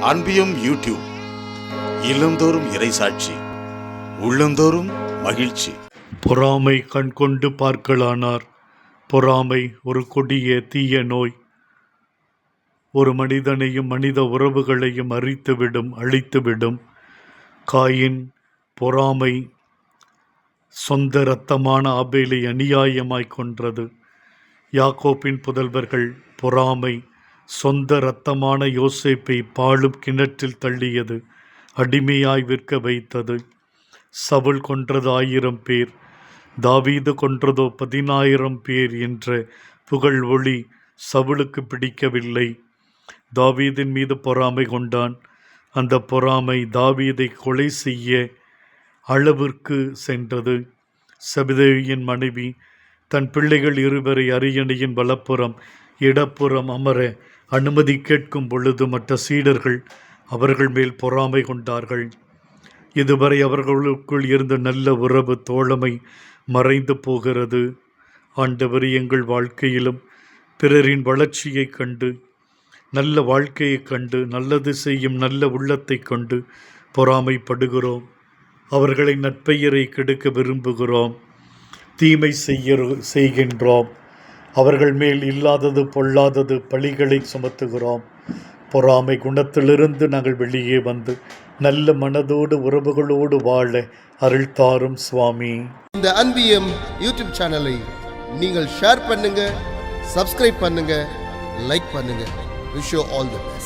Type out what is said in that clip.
அன்பியும் YouTube இல்லந்தோறும் இறைசாட்சி உள்ளந்தோறும் மகிழ்ச்சி. பொறாமை கண்கொண்டு பார்க்கலானார். பொறாமை ஒரு கொடிய தீய நோய். ஒரு மனிதனையும் மனித உறவுகளையும் அரித்துவிடும் அழித்துவிடும். காயின் பொறாமை சொந்த இரத்தமான ஆபேலை அநியாயமாய் கொன்றது. யாக்கோப்பின் புதல்வர்கள் பொறாமை சொந்த இரத்தமான யோசேப்பை பாழும் கிணற்றில் தள்ளியது. அடிமையாய் விற்க வைத்தது. சவுல் கொன்றது ஆயிரம் பேர். தாவீது கொன்றதோ பதினாயிரம் பேர் என்ற புகழ் ஒளி சவுளுக்கு பிடிக்கவில்லை. தாவீதின் மீது பொறாமை கொண்டான். அந்த பொறாமை தாவீதை கொலை செய்ய அளவிற்கு சென்றது. சபிதேவியின் மனைவி தன் பிள்ளைகள் இருவரை அரியணையின் வலப்புறம் இடப்புறம் அமர அனுமதி கேட்கும் பொழுது மற்ற சீடர்கள் அவர்கள் மேல் பொறாமை கொண்டார்கள். இதுவரை அவர்களுக்குள் இருந்த நல்ல உறவு தோழமை மறைந்து போகிறது. ஆண்டவர் எங்கள் வாழ்க்கையிலும் பிறரின் வளர்ச்சியைக் கண்டு நல்ல வாழ்க்கையைக் கண்டு நல்லது செய்யும் நல்ல உள்ளத்தைக் கொண்டு பொறாமைப்படுகிறோம். அவர்களை நட்பெயரை கெடுக்க விரும்புகிறோம். தீமை செய்ய செய்கின்றோம். அவர்கள் மேல் இல்லாதது பொல்லாதது பழிகளை சுமத்துகிறோம். பொறாமை குணத்திலிருந்து நாங்கள் வெளியே வந்து நல்ல மனதோடு உறவுகளோடு வாழ அருள் தாரும் சுவாமி. இந்த அன்பியம் யூடியூப் சேனலை நீங்கள் ஷேர் பண்ணுங்க சப்ஸ்கிரைப் பண்ணுங்க லைக் பண்ணுங்க. Wish all the best